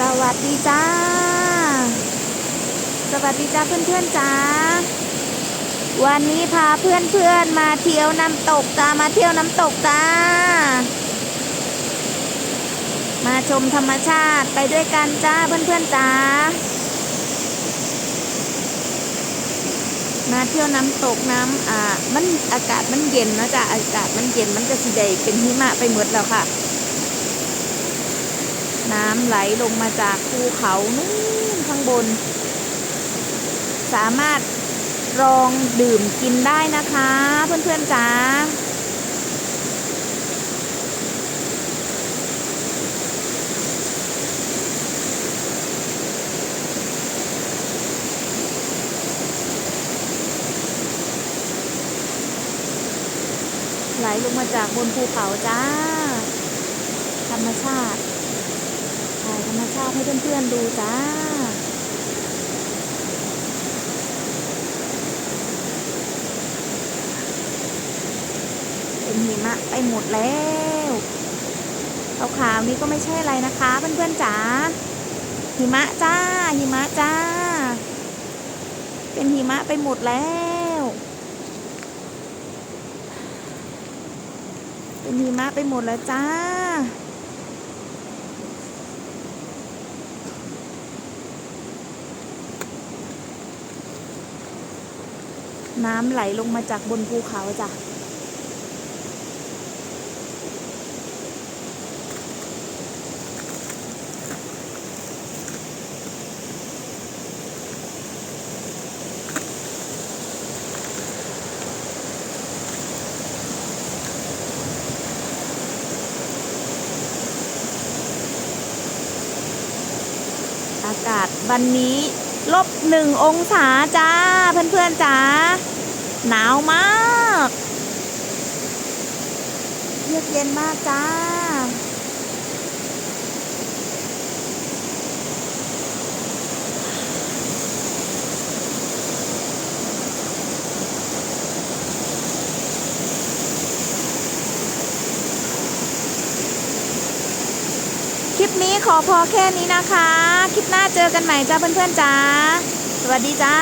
สวัสดีจ้า สวัสดีจ้าเพื่อนๆจ้า วันนี้พาเพื่อนๆมาเที่ยวน้ำตกจ้า มาเที่ยวน้ำตกจ้า มาชมธรรมชาติไปด้วยกันจ้าเพื่อนๆจ้า มาเที่ยวน้ำตกน้ำอ่า มันอากาศมันเย็นนะจ๊ะอากาศมันเย็นมันจะสีแดงเป็นหิมะไปหมดแล้วค่ะำไหลลงมาจากภูเขานู่นข้างบน สามารถลองดื่มกินได้นะคะ เพื่อนๆจ๋าไหลลงมาจากบนภูเขาจ้า ธรรมชาติ ธรรมชาติให้เพื่อนๆดูจ้าเป็นหิมะไปหมดแล้วขาวๆนี้ก็ไม่ใช่อะไรนะคะเพื่อนๆจ๋าหิมะจ้าหิมะจ้า เป็นหิมะไปหมดแล้ว เป็นหิมะไปหมดแล้วจ้า น้ำไหลลงมาจากบนภูเขาจ้ะอากาศวันนี้ ลบหนึ่งองศาจ้า เพื่อนๆจ้าหนาวมาก เยือกเย็นมากจ้า ค ลิปนี้ขอพอแค่นี้นะคะ คลิปหน้าเจอกันใหม่จ้าเพื่อนๆจ้า สวัสดีจ้า